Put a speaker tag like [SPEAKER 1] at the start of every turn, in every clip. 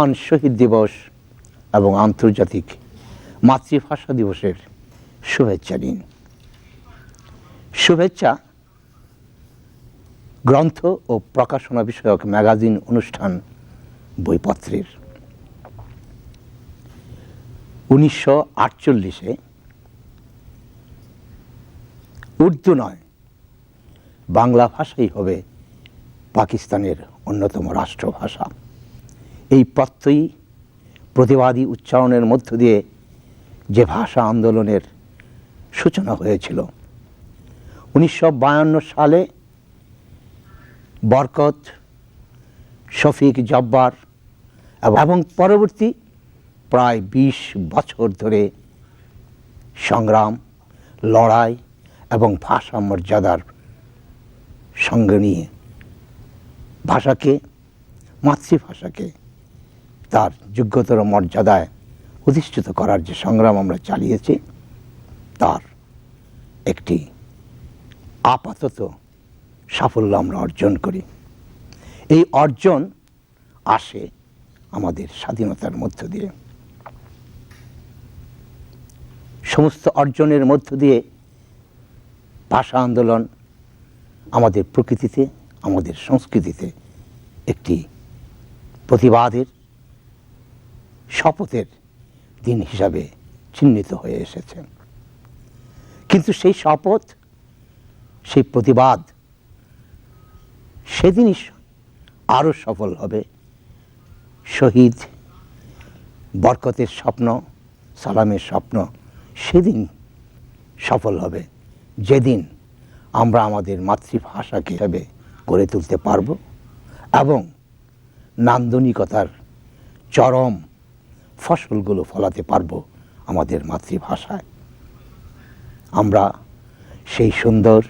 [SPEAKER 1] মহান শহীদ দিবস এবং আন্তর্জাতিক মাতৃভাষা দিবসের শুভেচ্ছা নিন। শুভেচ্ছা গ্রন্থ ও প্রকাশনা বিষয়ক ম্যাগাজিন অনুষ্ঠান বইপত্রের। উনিশশো আটচল্লিশে উর্দু নয়, বাংলা ভাষাই হবে পাকিস্তানের অন্যতম রাষ্ট্রভাষা। এই প্রত্যয়ী প্রতিবাদী উচ্চারণের মধ্য দিয়ে যে ভাষা আন্দোলনের সূচনা হয়েছিল। উনিশশো বায়ান্ন সালে বরকত, শফিক জব্বার এবং পরবর্তী প্রায় বিশ বছর ধরে সংগ্রাম, লড়াই এবং ভাষা মর্যাদার সঙ্গে নিয়ে ভাষাকে, মাতৃভাষাকে তার যোগ্যতর মর্যাদায় অধিষ্ঠিত করার যে সংগ্রাম আমরা চালিয়েছি, তার একটি আপাতত সাফল্য আমরা অর্জন করি। এই অর্জন আসে আমাদের স্বাধীনতার মধ্য দিয়ে। সমস্ত অর্জনের মধ্য দিয়ে ভাষা আন্দোলন আমাদের প্রকৃতিতে, আমাদের সংস্কৃতিতে একটি প্রতিবাদের শপথের দিন হিসাবে চিহ্নিত হয়ে এসেছে কিন্তু সেই শপথ, সেই প্রতিবাদ সেদিনই আরও সফল হবে। শহীদ বরকতের স্বপ্ন, সালামের স্বপ্ন সেদিন সফল হবে। যেদিন আমরা আমাদের মাতৃভাষাকে হিসাবে গড়ে তুলতে পারব এবং নান্দনিকতার চরম ফসলগুলো ফলাতে পারব আমাদের মাতৃভাষায়। আমরা সেই সুন্দর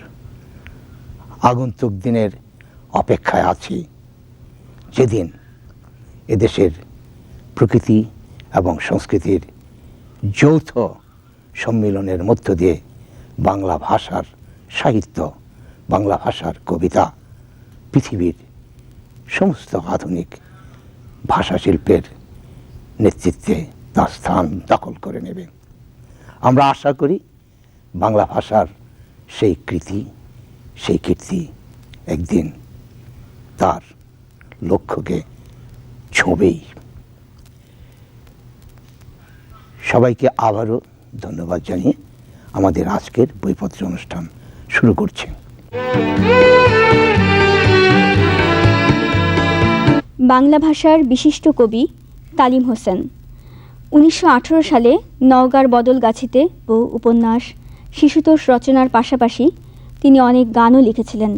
[SPEAKER 1] আগন্তুক দিনের অপেক্ষায় আছি। যেদিন এদেশের প্রকৃতি এবং সংস্কৃতির যৌথ সম্মিলনের মধ্য দিয়ে বাংলা ভাষার সাহিত্য, বাংলা ভাষার কবিতা, পৃথিবীর সমস্ত আধুনিক ভাষা শিল্পের নেতৃত্বে তার স্থান দখল করে নেবে। আমরা আশা করি বাংলা ভাষার সেই কৃতি, সেই কীর্তি একদিন তার লক্ষ্যকে ছোঁবেই। সবাইকে আবারও ধন্যবাদ জানিয়ে আমাদের আজকের বইপত্র অনুষ্ঠান শুরু করছি।
[SPEAKER 2] বাংলা ভাষার বিশিষ্ট কবি তালিম হোসেন। উনিশশো আঠারো সালে নওগাঁর বদলগাছিতে ও উপন্যাস, শিশুতোষ রচনার পাশাপাশি তিনি অনেক গানও লিখেছিলেন।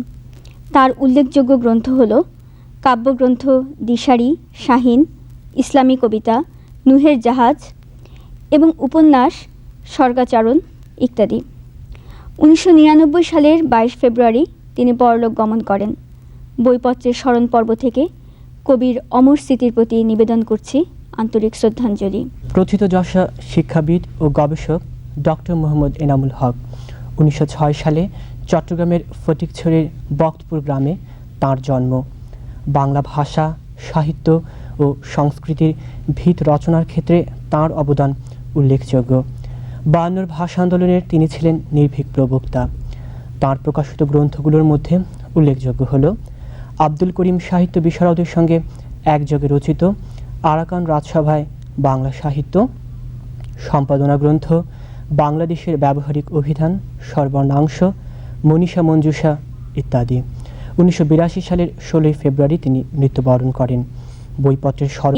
[SPEAKER 2] তার উল্লেখযোগ্য গ্রন্থ হল কাব্যগ্রন্থ দিশারি, শাহিন, ইসলামী কবিতা, নুহের জাহাজ এবং উপন্যাস স্বর্গাচরণ ইত্যাদি। উনিশশো নিরানব্বই সালের বাইশ ফেব্রুয়ারি তিনি পরলোক গমন করেন। বইপত্রের স্মরণ পর্ব থেকে কবির অমর স্মৃতির প্রতি নিবেদন করছি আন্তরিক শ্রদ্ধাঞ্জলি।
[SPEAKER 3] প্রথিতযশা শিক্ষাবিদ ও গবেষক ডক্টর মোহাম্মদ এনামুল হক উনিশশো ছয় সালে চট্টগ্রামের ফটিকছড়ির বক্তপুর গ্রামে তার জন্ম। বাংলা ভাষা, সাহিত্য ও সংস্কৃতির ভিত রচনার ক্ষেত্রে তার অবদান উল্লেখযোগ্য। বায়ান্নর ভাষা আন্দোলনের তিনি ছিলেন নির্ভীক প্রবক্তা। তার প্রকাশিত গ্রন্থগুলোর মধ্যে উল্লেখযোগ্য হল আব্দুল করিম সাহিত্য বিশারদের সঙ্গে একযোগে রচিত আরাকান রাজসভায় বাংলা সাহিত্য সম্পাদনা গ্রন্থ, বাংলাদেশের ব্যবহারিক অভিধান সর্বর্ণাংশ মনীষা মঞ্জুষা ইত্যাদি। উনিশশো বিরাশি সালের ষোলোই ফেব্রুয়ারি তিনি মৃত্যুবরণ করেন। বইপত্রের স্মরণ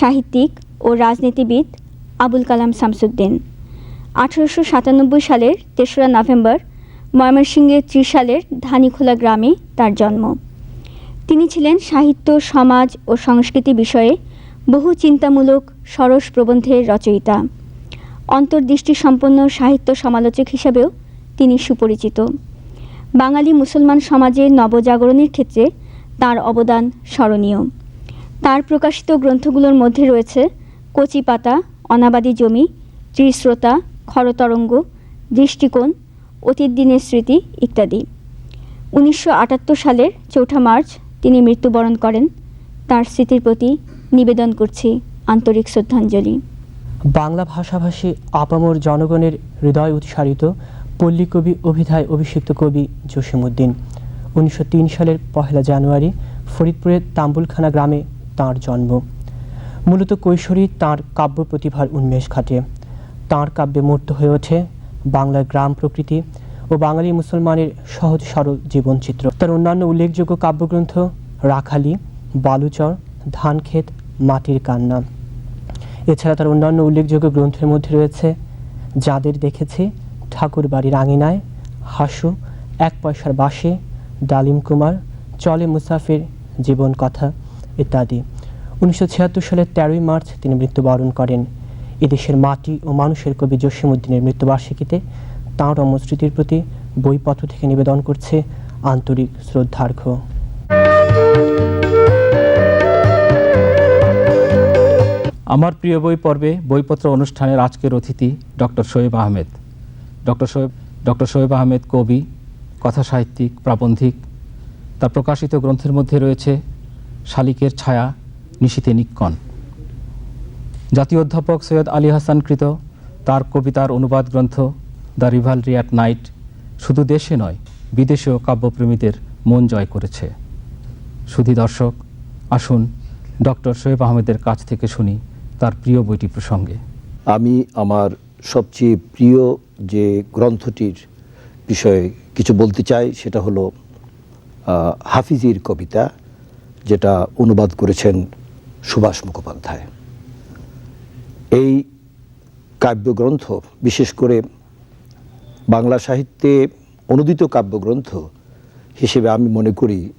[SPEAKER 2] সাহিত্যিক ও রাজনীতিবিদ আবুল কালাম শামসুদ্দিন। আঠারোশো সাতানব্বই সালের তেসরা নভেম্বর ময়মনসিংহের ত্রিশালের ধানীখোলা গ্রামে তার জন্ম। তিনি ছিলেন সাহিত্য, সমাজ ও সংস্কৃতি বিষয়ে বহু চিন্তামূলক, সরস প্রবন্ধের রচয়িতা। অন্তর্দৃষ্টি সম্পন্ন সাহিত্য সমালোচক হিসাবেও তিনি সুপরিচিত। বাঙালি মুসলমান সমাজের নবজাগরণের ক্ষেত্রে তার অবদান স্মরণীয়। তার প্রকাশিত গ্রন্থগুলোর মধ্যে রয়েছে কচি পাতা, অনাবাদী জমি, ত্রিশ্রোতা খরতরঙ্গ দৃষ্টিকোণ, অতীত দিনের স্মৃতি ইত্যাদি। উনিশশো আটাত্তর সালের চৌঠা মার্চ তিনি মৃত্যুবরণ করেন। তার স্মৃতির প্রতি নিবেদন করছি আন্তরিক শ্রদ্ধাঞ্জলি।
[SPEAKER 3] বাংলা ভাষাভাষী আপামর জনগণের হৃদয় উৎসারিত পল্লী কবি অভিধায় অভিষিক্ত কবি জসিমউদ্দিন। উনিশশো তিন সালের পহেলা জানুয়ারি ফরিদপুরের তাম্বুলখানা গ্রামে তাঁর জন্ম। মূলত কৈশোরী তাঁর কাব্য প্রতিভার উন্মেষ ঘটে। তাঁর কাব্যে মূর্ত হয়ে ওঠে বাংলার গ্রাম প্রকৃতি ও বাঙালি মুসলমানের সহজ সরল জীবনচিত্র। তার অন্যান্য উল্লেখযোগ্য কাব্যগ্রন্থ রাখালি, বালুচর, ধানক্ষেত, মাটির কান্না। এছাড়া তার অন্যান্য উল্লেখযোগ্য গ্রন্থের মধ্যে রয়েছে, যাদের দেখেছি ঠাকুর বাড়ির আঙিনায়, হাসু, এক পয়সার বাসে ডালিম কুমার, চলে মুসাফির জীবন কথা ইত্যাদি। উনিশশো ছিয়াত্তর সালের তেরোই মার্চ তিনি মৃত্যুবরণ করেন। এদেশের মাটি ও মানুষের কবি জসিমুদ্দিনের মৃত্যুবার্ষিকীতে তাঁর অমস্মৃতির প্রতি বইপত্র থেকে নিবেদন করছে আন্তরিক শ্রদ্ধার্ঘ্য
[SPEAKER 4] আমার প্রিয় বই পর্বে বইপত্র অনুষ্ঠানের আজকের অতিথি doctor Shoaib Ahmed. Doctor Shoaib doctor Shoaib Ahmed কবি কথা সাহিত্যিক প্রাবন্ধিক। তার প্রকাশিত গ্রন্থের মধ্যে রয়েছে শালিকের ছায়া নিশীতে নিক্কন জাতীয় অধ্যাপক সৈয়দ আলী হাসান কৃত তার কবিতার অনুবাদ গ্রন্থ দ্য রিভালরি অ্যাট নাইট শুধু দেশে নয়, বিদেশেও কাব্যপ্রেমীদের মন জয় করেছে। সুধী দর্শক, আসুন ডক্টর শোয়েব আহমেদের কাছ থেকে শুনি তার প্রিয় বইটি প্রসঙ্গে।
[SPEAKER 5] আমি আমার সবচেয়ে প্রিয় যে গ্রন্থটির বিষয়ে কিছু বলতে চাই, সেটা হলো হাফিজির কবিতা, যেটা অনুবাদ করেছেন সুভাষ মুখোপাধ্যায়। এই কাব্যগ্রন্থ, বিশেষ করে বাংলা সাহিত্যে অনুদিত কাব্যগ্রন্থ হিসেবে আমি মনে করি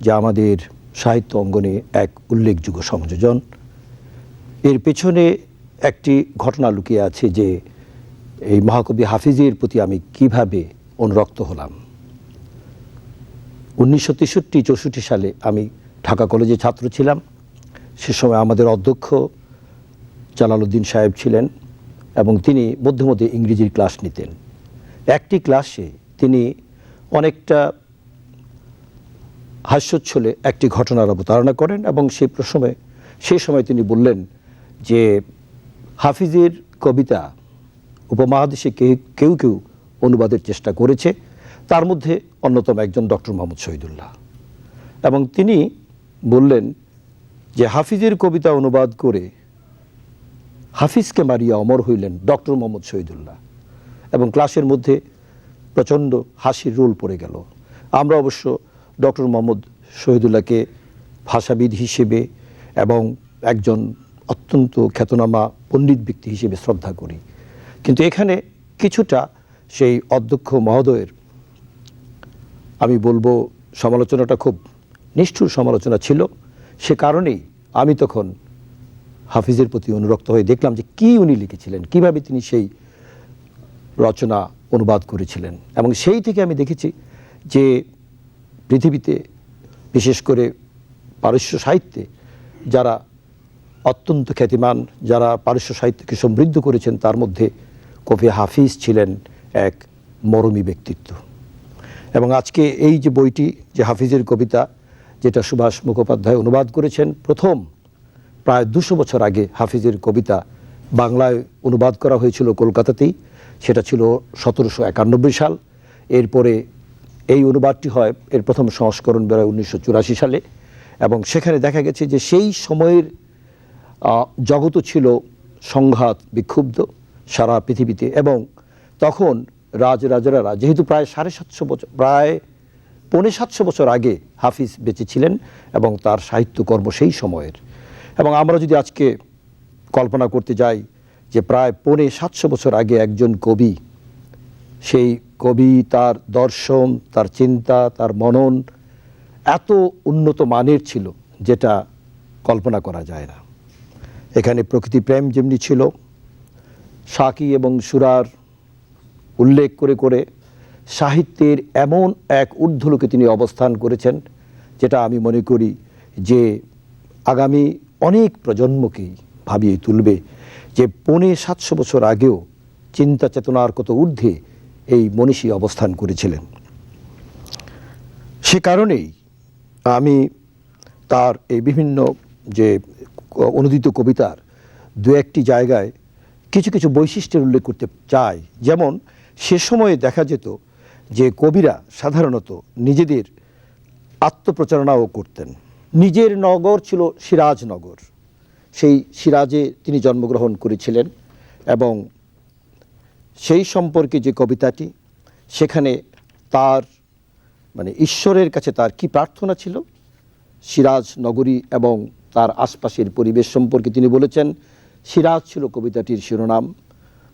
[SPEAKER 5] যে আমাদের সাহিত্য অঙ্গনে এক উল্লেখযোগ্য সংযোজন। এর পেছনে একটি ঘটনা লুকিয়ে আছে যে এই মহাকবি হাফিজের প্রতি আমি কীভাবে অনুরক্ত হলাম। উনিশশো তেষট্টি চৌষট্টি সালে আমি ঢাকা কলেজে ছাত্র ছিলাম। সে সময় আমাদের অধ্যক্ষ জালালউদ্দিন সাহেব ছিলেন এবং তিনি মধ্যে মধ্যে ইংরেজির ক্লাস নিতেন। একটি ক্লাসে তিনি অনেকটা হাস্যোচ্ছলে একটি ঘটনার অবতারণা করেন এবং সেই প্রসঙ্গে, সেই সময় তিনি বললেন যে হাফিজের কবিতা উপমহাদেশে কেউ কেউ অনুবাদের চেষ্টা করেছে। তার মধ্যে অন্যতম একজন ডক্টর মোহাম্মদ শহীদুল্লাহ। এবং তিনি বললেন যে হাফিজের কবিতা অনুবাদ করে হাফিজকে মারিয়া অমর হইলেন ডক্টর মোহাম্মদ শহীদুল্লাহ। এবং ক্লাসের মধ্যে প্রচণ্ড হাসির রোল পড়ে গেল। আমরা অবশ্য ডক্টর মোহাম্মদ শহীদুল্লাহকে ভাষাবিদ হিসেবে এবং একজন অত্যন্ত খ্যাতনামা পণ্ডিত ব্যক্তি হিসেবে শ্রদ্ধা করি। কিন্তু এখানে কিছুটা সেই অধ্যক্ষ মহোদয়ের আমি বলব সমালোচনাটা খুব নিষ্ঠুর সমালোচনা ছিল। সে কারণেই আমি তখন হাফিজের প্রতি অনুরক্ত হয়ে দেখলাম যে কি উনি লিখেছিলেন, কীভাবে তিনি সেই রচনা অনুবাদ করেছিলেন। এবং সেই থেকে আমি দেখেছি যে পৃথিবীতে, বিশেষ করে পারস্য সাহিত্যে, যারা অত্যন্ত খ্যাতিমান, যারা পারস্য সাহিত্যকে সমৃদ্ধ করেছেন, তার মধ্যে কবি হাফিজ ছিলেন এক মরমী ব্যক্তিত্ব। এবং আজকে এই যে বইটি, যে হাফিজের কবিতা, যেটা সুভাষ মুখোপাধ্যায় অনুবাদ করেছেন, প্রথম প্রায় দুশো বছর আগে হাফিজের কবিতা বাংলায় অনুবাদ করা হয়েছিল কলকাতাতেই। সেটা ছিল সতেরোশো একানব্বই সাল। এরপরে এই অনুবাদটি হয়, এর প্রথম সংস্করণ বেরোয় উনিশশো চুরাশি সালে। এবং সেখানে দেখা গেছে যে সেই সময়ের জগতও ছিল সংঘাত বিক্ষুব্ধ সারা পৃথিবীতে। এবং তখন রাজরাজারা, যেহেতু প্রায় সাড়ে সাতশো বছর প্রায় পৌনে সাতশো বছর আগে হাফিজ বেঁচে ছিলেন এবং তার সাহিত্যকর্ম সেই সময়ের। এবং আমরা যদি আজকে কল্পনা করতে যাই যে প্রায় পৌনে সাতশো বছর আগে একজন কবি, সেই কবি তার দর্শন, তার চিন্তা, তার মনন এত উন্নত মানের ছিল যেটা কল্পনা করা যায় না। এখানে প্রকৃতি প্রেম যেমনি ছিল, সাকি এবং সুরার উল্লেখ করে করে সাহিত্যের এমন এক ঊর্ধ্বলোকে তিনি অবস্থান করেছেন, যেটা আমি মনে করি যে আগামী অনেক প্রজন্মকেই ভাবিয়ে তুলবে যে পৌনে সাতশো বছর আগেও চিন্তা চেতনার কত ঊর্ধ্বে এই মনীষী অবস্থান করেছিলেন। সে কারণেই আমি তার এই বিভিন্ন যে অনুদিত কবিতার দু একটি জায়গায় কিছু কিছু বৈশিষ্ট্যের উল্লেখ করতে চাই। যেমন, সে সময়ে দেখা যেত যে কবিরা সাধারণত নিজেদের আত্মপ্রচারণাও করতেন। নিজের নগর ছিল সিরাজনগর। সেই সিরাজে তিনি জন্মগ্রহণ করেছিলেন এবং সেই সম্পর্কে যে কবিতাটি, সেখানে তার মানে ঈশ্বরের কাছে তার কি প্রার্থনা ছিল? সিরাজ নগরী এবং তার আশপাশের পরিবেশ সম্পর্কে তিনি বলেছেন, সিরাজ ছিল কবিতাটির শিরোনাম।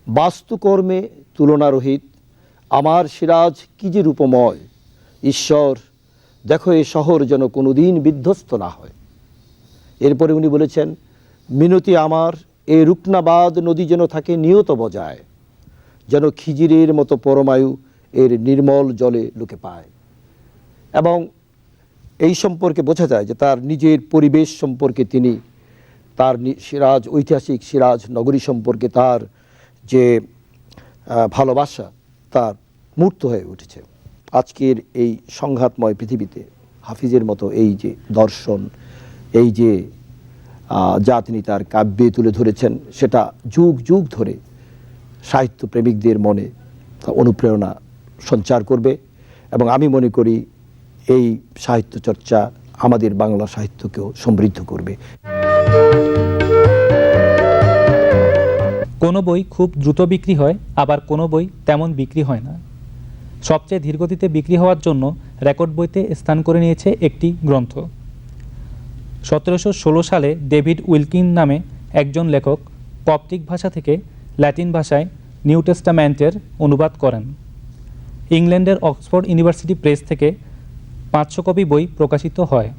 [SPEAKER 5] বাস্তুকর্মে তুলনারহিত আমার সিরাজ কি যে রূপময়। ঈশ্বর, দেখো এ শহর যেন কোনোদিন বিধ্বস্ত না হয়। এরপরে উনি বলেছেন মিনতি আমার, এ রুকনাবাদ নদী যেন থাকে নিয়ত বজায়, যেন খিজিরের মতো পরমায়ু এর নির্মল জলে লোকে পায়। এবং এই সম্পর্কে বোঝা যায় যে তার নিজের পরিবেশ সম্পর্কে তিনি, তার সিরাজ, ঐতিহাসিক সিরাজ নগরী সম্পর্কে তার যে ভালোবাসা, তার মূর্ত হয়ে উঠেছে। আজকের এই সংঘাতময় পৃথিবীতে হাফিজের মতো এই যে দর্শন, এই যে যা তিনি তার কাব্যে তুলে ধরেছেন, সেটা যুগ যুগ ধরে সাহিত্য প্রেমিকদের মনে অনুপ্রেরণা সঞ্চার করবে। এবং আমি মনে করি এই সাহিত্য চর্চা আমাদের বাংলা সাহিত্যকেও সমৃদ্ধ করবে।
[SPEAKER 6] কোনো বই খুব দ্রুত বিক্রি হয়, আবার কোনো বই তেমন বিক্রি হয় না। সবচেয়ে ধীরগতিতে বিক্রি হওয়ার জন্য রেকর্ড বইতে স্থান করে নিয়েছে একটি গ্রন্থ। সতেরোশো ষোলো সালে ডেভিড উইলকিন নামে একজন লেখক কপটিক ভাষা থেকে ল্যাটিন ভাষায় নিউ টেস্টামেন্টের অনুবাদ করেন। ইংল্যান্ডের অক্সফোর্ড ইউনিভার্সিটি প্রেস থেকে পাঁচশো কপি বই প্রকাশিত হয়।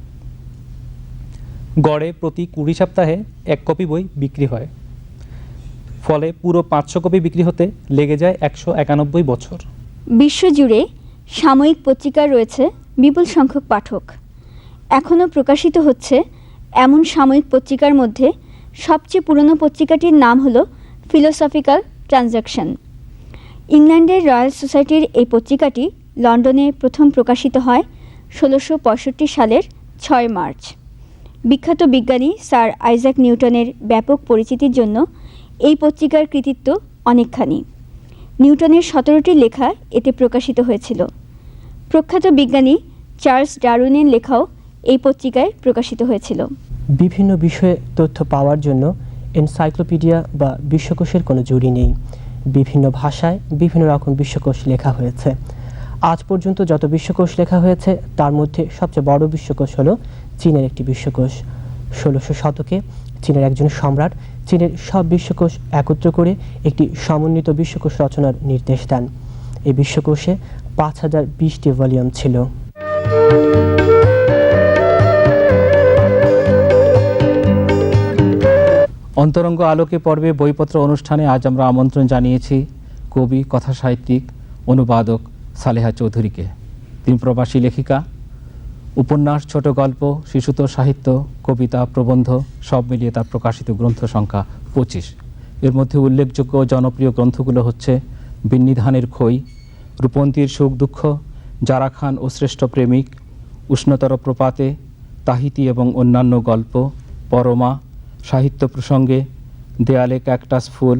[SPEAKER 6] গড়ে প্রতি কুড়ি সপ্তাহে এক কপি বই বিক্রি হয়। ফলে পুরো পাঁচশো কপি বিক্রি হতে লেগে যায় একশো একানব্বই বছর।
[SPEAKER 2] বিশ্বজুড়ে সাময়িক পত্রিকা রয়েছে বিপুল সংখ্যক পাঠক। এখনও প্রকাশিত হচ্ছে এমন সাময়িক পত্রিকার মধ্যে সবচেয়ে পুরনো পত্রিকাটির নাম হল ফিলোসফিক্যাল ট্রানজাকশন ইংল্যান্ডের রয়্যাল সোসাইটির এই পত্রিকাটি লন্ডনে প্রথম প্রকাশিত হয় ষোলোশো সালের ছয় মার্চ। বিখ্যাত বিজ্ঞানী স্যার আইজাক নিউটনের ব্যাপক পরিচিতির জন্য এই পত্রিকার কৃতিত্ব অনেকখানি। নিউটনের সতেরোটি লেখা এতে প্রকাশিত হয়েছিল। প্রখ্যাত বিজ্ঞানী চার্লস ডারউইনের লেখাও এই পত্রিকায় প্রকাশিত হয়েছিল।
[SPEAKER 3] বিভিন্ন বিষয়ে তথ্য পাওয়ার জন্য এনসাইক্লোপিডিয়া বা বিশ্বকোষের কোনো জুড়ি নেই। বিভিন্ন ভাষায় বিভিন্ন রকম বিশ্বকোষ লেখা হয়েছে। আজ পর্যন্ত যত বিশ্বকোষ লেখা হয়েছে, তার মধ্যে সবচেয়ে বড় বিশ্বকোষ হলো চীনের একটি বিশ্বকোষ। ষোলোশো শতকে চীনের একজন সম্রাট চীনের সব বিশ্বকোষ একত্র করে একটি সমন্বিত বিশ্বকোষ রচনার নির্দেশ দেন। এই বিশ্বকোষে পাঁচ হাজার বিশটি ভলিউম ছিল।
[SPEAKER 4] অন্তরঙ্গ আলোকে পর্বে বইপত্র অনুষ্ঠানে আজ আমরা আমন্ত্রণ জানিয়েছি কবি কথা সাহিত্যিক অনুবাদক সালেহা চৌধুরীকে। তিনি প্রবাসী লেখিকা, উপন্যাস, ছোট গল্প, শিশুতোষ সাহিত্য, কবিতা, প্রবন্ধ সব মিলিয়ে তার প্রকাশিত গ্রন্থ সংখ্যা পঁচিশ। এর মধ্যে উল্লেখযোগ্য জনপ্রিয় গ্রন্থগুলো হচ্ছে বিন্নিধানের খই, রূপন্তীর সুখ দুঃখ জারা খান ও শ্রেষ্ঠ প্রেমিক, উষ্ণতর প্রপাতে, তাহিতি এবং অন্যান্য গল্প, পরমা সাহিত্য প্রসঙ্গে দেয়ালে ক্যাকটাস ফুল,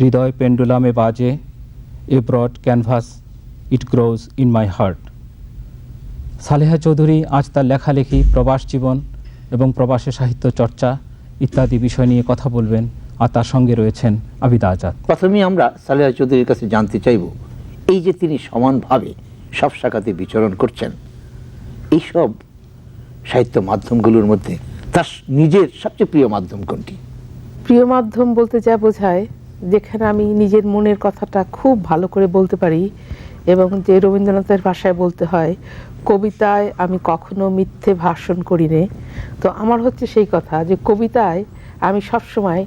[SPEAKER 4] হৃদয় পেন্ডুলামে বাজে, a broad canvas, it grows in my heart. Saleha Chowdhury আজ তার লেখালেখি, প্রবাস জীবন এবং প্রবাসে সাহিত্য চর্চা ইত্যাদি বিষয় নিয়ে কথা বলবেন আর তার সঙ্গে রয়েছেন আবিদা আজাদ।
[SPEAKER 1] প্রথমেই আমরা সালেহা চৌধুরীর কাছে জানতে চাইব, এই যে তিনি সমানভাবে সব শাখাতে বিচরণ করছেন, এইসব সাহিত্য মাধ্যমগুলোর মধ্যে তার নিজের সবচেয়ে প্রিয় মাধ্যম কোনটি?
[SPEAKER 7] প্রিয় মাধ্যম বলতে যা বোঝায়, যেখানে আমি নিজের মনের কথাটা খুব ভালো করে বলতে পারি এবং যে রবীন্দ্রনাথের ভাষায় বলতে হয়, কবিতায় আমি কখনো মিথ্যে ভাষণ করি নে তো আমার হচ্ছে সেই কথা যে কবিতায় আমি সবসময়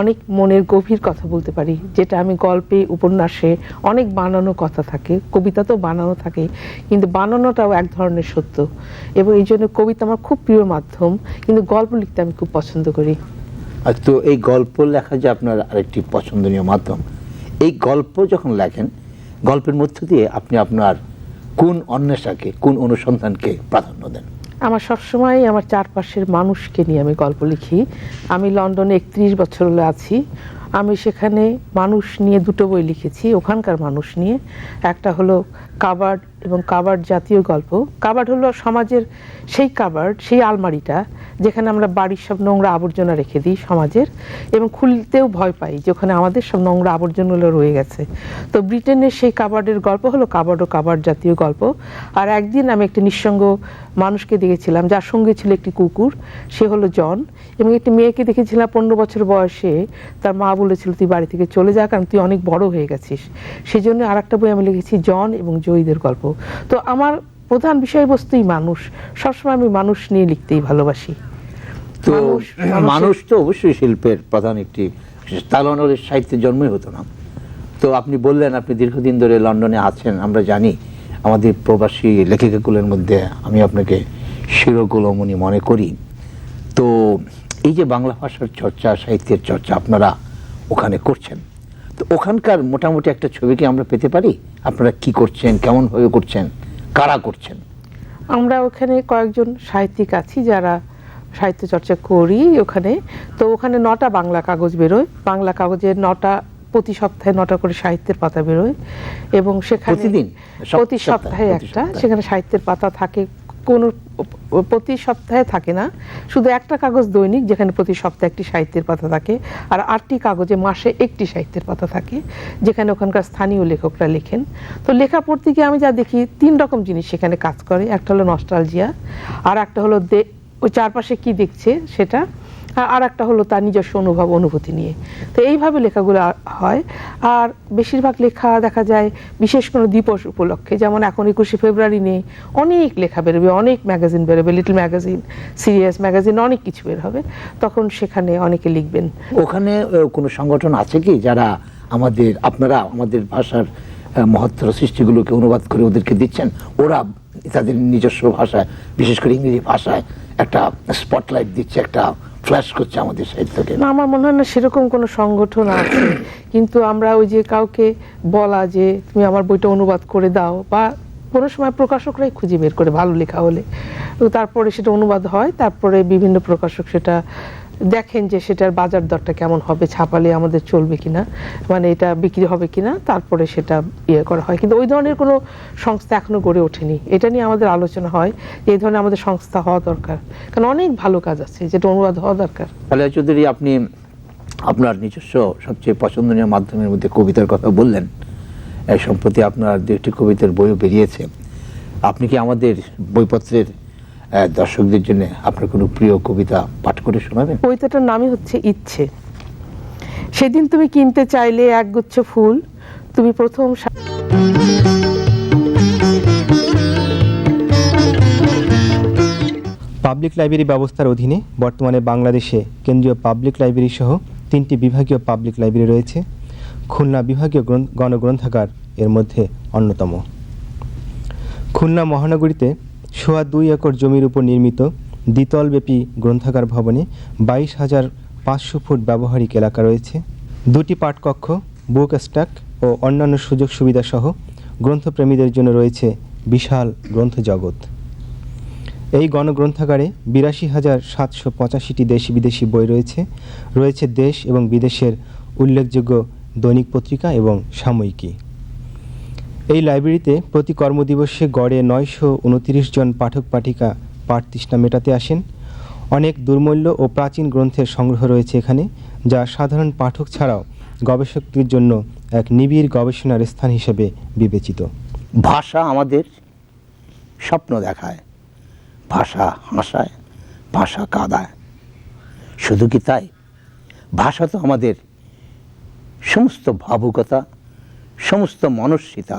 [SPEAKER 7] অনেক মনের গভীর কথা বলতে পারি, যেটা আমি গল্পে, উপন্যাসে অনেক বানানো কথা থাকে, কবিতা তো বানানো থাকে, কিন্তু বানানোটাও এক ধরনের সত্য। এবং এই জন্য কবিতা আমার খুব প্রিয় মাধ্যম, কিন্তু গল্প লিখতে আমি খুব পছন্দ করি।
[SPEAKER 1] তো এই গল্প লেখা যে আপনার আরেকটি পছন্দনীয় মাধ্যম, এই গল্প যখন লেখেন, গল্পের মধ্য দিয়ে আপনি আপনার কোন অন্বেষাকে, কোন অনুসন্ধানকে প্রাধান্য দেন?
[SPEAKER 7] আমার সবসময় আমার চারপাশের মানুষকে নিয়ে আমি গল্প লিখি। আমি লন্ডনে একত্রিশ বছর হলে আছি। আমি সেখানে মানুষ নিয়ে দুটো বই লিখেছি, ওখানকার মানুষ নিয়ে। একটা হলো কাবার্ড এবং কাবার্ড জাতীয় গল্প। কাবার্ড হলো সমাজের সেই কাবার্ড, সেই আলমারিটা, যেখানে আমরা বাড়ির সব নোংরা আবর্জনা রেখে দিই সমাজের এবং খুলতেও ভয় পাই যে ওখানে আমাদের সব নোংরা আবর্জনাগুলো রয়ে গেছে। তো ব্রিটেনের সেই কাবার্ডের গল্প হলো কাবার্ড ও কাবার্ড জাতীয় গল্প। আর একদিন আমি একটি নিঃসঙ্গ মানুষকে দেখেছিলাম, যার সঙ্গে ছিল একটি কুকুর, সে হলো জন এবং একটি মেয়েকে দেখেছিলাম পনেরো বছর বয়সে। তার মা বলেছিল, তুই বাড়ি থেকে চলে যা কারণ তুই অনেক বড় হয়ে গেছিস। সেই জন্য আর একটা বই আমি লিখেছি, জন এবং জয়ীদের গল্প। তো আমার প্রধান বিষয়বস্তুই মানুষ। সবসময় আমি মানুষ নিয়ে লিখতেই ভালোবাসি।
[SPEAKER 1] তো
[SPEAKER 7] মানুষ-
[SPEAKER 1] তো অবশ্যই শিল্পের প্রধান একটি অন্যদের সাহিত্যের জন্মই হতো না। তো আপনি বললেন আপনি দীর্ঘদিন ধরে লন্ডনে আছেন আমরা জানি। আমাদের প্রবাসী লেখিকাগুলোর মধ্যে আমি আপনাকে শিরকুলমণি মনে করি। তো এই যে বাংলা ভাষার চর্চা সাহিত্যের চর্চা আপনারা ওখানে করছেন। তো ওখানকার মোটামুটি একটা ছবি কি আমরা পেতে পারি? আপনারা কি করছেন কেমনভাবে করছেন কারা করছেন?
[SPEAKER 7] আমরা ওখানে কয়েকজন সাহিত্যিক আছি যারা সাহিত্য চর্চা করি ওখানে। তো ওখানে নটা বাংলা কাগজ বেরোয়। বাংলা কাগজের নটা প্রতি সপ্তাহে নটা করে সাহিত্যের পাতা বেরোয়। এবং সেখানে
[SPEAKER 1] প্রতিদিন?
[SPEAKER 7] প্রতি
[SPEAKER 1] সপ্তাহে,
[SPEAKER 7] সপ্তাহে একটা। সেখানে সাহিত্যের পাতা থাকে কোন প্রতি সপ্তাহে থাকে না। শুধু একটা কাগজ দৈনিক, যেখানে প্রতি সপ্তাহে একটি সাহিত্যের পাতা থাকে, আর আটটি কাগজে মাসে একটি সাহিত্যের পাতা থাকে, যেখানে ওখানকার স্থানীয় লেখকরা লেখেন। তো লেখা পড়তে গিয়ে আমি যা দেখি, তিন রকম জিনিস সেখানে কাজ করে। একটা হলো নস্টালজিয়া, আর একটা হলো ওই চারপাশে কি দেখছে সেটা আর- আর একটা হলো তার নিজস্ব অনুভব, অনুভূতি নিয়ে। তো এইভাবে লেখাগুলো হয়। আর বেশিরভাগ লেখা দেখা যায় বিশেষ কোনো দিবস উপলক্ষে, যেমন এখন একুশে ফেব্রুয়ারি নিয়ে অনেক লেখা বেরোবে, অনেক ম্যাগাজিন বেরোবে লিটল ম্যাগাজিন সিরিয়াস ম্যাগাজিন অনেক কিছু বের হবে। তখন সেখানে অনেকে লিখবেন।
[SPEAKER 1] ওখানে কোনো সংগঠন আছে কি যারা আমাদের, আপনারা আমাদের ভাষার মহত্তর সৃষ্টিগুলোকে অনুবাদ করে ওদেরকে দিচ্ছেন? ওরা তাদের নিজস্ব ভাষায়, বিশেষ করে ইংরেজি ভাষায় একটা স্পটলাইট দিচ্ছে, একটা ফ্ল্যাশ করছে আমাদের সাহিত্যকে
[SPEAKER 7] না, আমার মনে হয় না সেরকম কোনো সংগঠন আছে। কিন্তু আমরা ওই যে কাউকে বলা যে তুমি আমার বইটা অনুবাদ করে দাও বা কোনো সময় প্রকাশকরাই খুঁজে বের করে ভালো লেখা হলে। তো তারপরে সেটা অনুবাদ হয়, তারপরে বিভিন্ন প্রকাশক সেটা দেখেন যে সেটার বাজার দরটা কেমন হবে, ছাপালে আমাদের চলবে কিনা মানে এটা বিক্রি হবে কিনা, তারপরে সেটা ইয়ে করা হয়। কিন্তু ওই ধরনের কোনো সংস্থা এখনও গড়ে ওঠেনি। এটা নিয়ে আমাদের আলোচনা হয় যে এই ধরনের আমাদের সংস্থা হওয়া দরকার। কারণ অনেক ভালো কাজ আছে, যেটা অনুবাদ হওয়া দরকার।
[SPEAKER 1] খালেদা চৌধুরী, আপনি আপনার নিজস্ব সবচেয়ে পছন্দনীয় মাধ্যমের মধ্যে কবিতার কথা বললেন। এই সম্প্রতি আপনার দু একটি কবিতার বইও বেরিয়েছে। আপনি কি আমাদের বইপত্রের দর্শকদের জন্য আপনার কোনো প্রিয় কবিতা পাঠ করে শোনাবেন?
[SPEAKER 7] কবিতাটার নামই হচ্ছে ইচ্ছে। সেদিন তুমি কিনতে চাইলে একগুচ্ছ ফুল তুমি প্রথম
[SPEAKER 8] পাবলিক লাইব্রেরি ব্যবস্থার অধীনে বর্তমানে বাংলাদেশে কেন্দ্রীয় পাবলিক লাইব্রেরি সহ তিনটি বিভাগীয় পাবলিক লাইব্রেরি রয়েছে। খুলনা বিভাগীয় গ্রন্থ- গণগ্রন্থাগার এর মধ্যে অন্যতম। খুলনা মহানগরীতে সোয়া দুই একর জমির উপর নির্মিত দ্বিতলব্যাপী গ্রন্থাগার ভবনে বাইশ হাজার পাঁচশো ফুট ব্যবহারিক এলাকা রয়েছে। দুটি পাঠকক্ষ, বুক স্ট্যাক ও অন্যান্য সুযোগ সুবিধা সহ গ্রন্থপ্রেমীদের জন্য রয়েছে বিশাল গ্রন্থ জগৎ এই গণগ্রন্থাগারে বিরাশি হাজার সাতশো পঁচাশিটি দেশি বিদেশি বই রয়েছে। রয়েছে দেশ এবং বিদেশের উল্লেখযোগ্য দৈনিক পত্রিকা এবং সাময়িকী। এই লাইব্রেরিতে প্রতি কর্মদিবসে গড়ে নয়শো উনতিরিশ জন পাঠক পাঠিকা পাঠ তৃষ্ণা মেটাতে আসেন। অনেক দুর্মূল্য ও প্রাচীন গ্রন্থের সংগ্রহ রয়েছে এখানে, যা সাধারণ পাঠক ছাড়াও গবেষকদের জন্য এক নিবিড় গবেষণার স্থান হিসেবে বিবেচিত।
[SPEAKER 1] ভাষা আমাদের স্বপ্ন দেখায়। ভাষা হাসায়, ভাষা কাঁদায়। শুধু কি তাই? ভাষা তো আমাদের সমস্ত ভাবুকতা, সমস্ত মনস্বিতা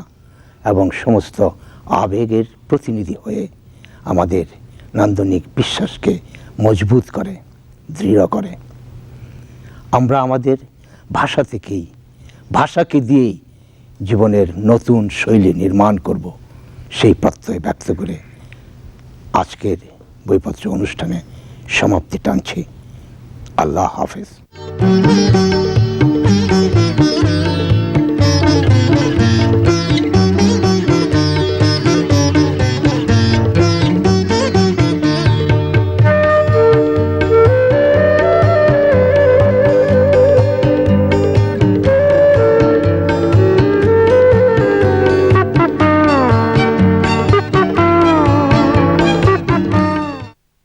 [SPEAKER 1] এবং সমস্ত আবেগের প্রতিনিধি হয়ে আমাদের নান্দনিক বিশ্বাসকে মজবুত করে, দৃঢ় করে। আমরা আমাদের ভাষা থেকেই, ভাষাকে দিয়েই জীবনের নতুন শৈলী নির্মাণ করব, সেই প্রত্যয় ব্যক্ত করে আজকের বইপত্র অনুষ্ঠানে সমাপ্তি টানছি। আল্লাহ হাফেজ।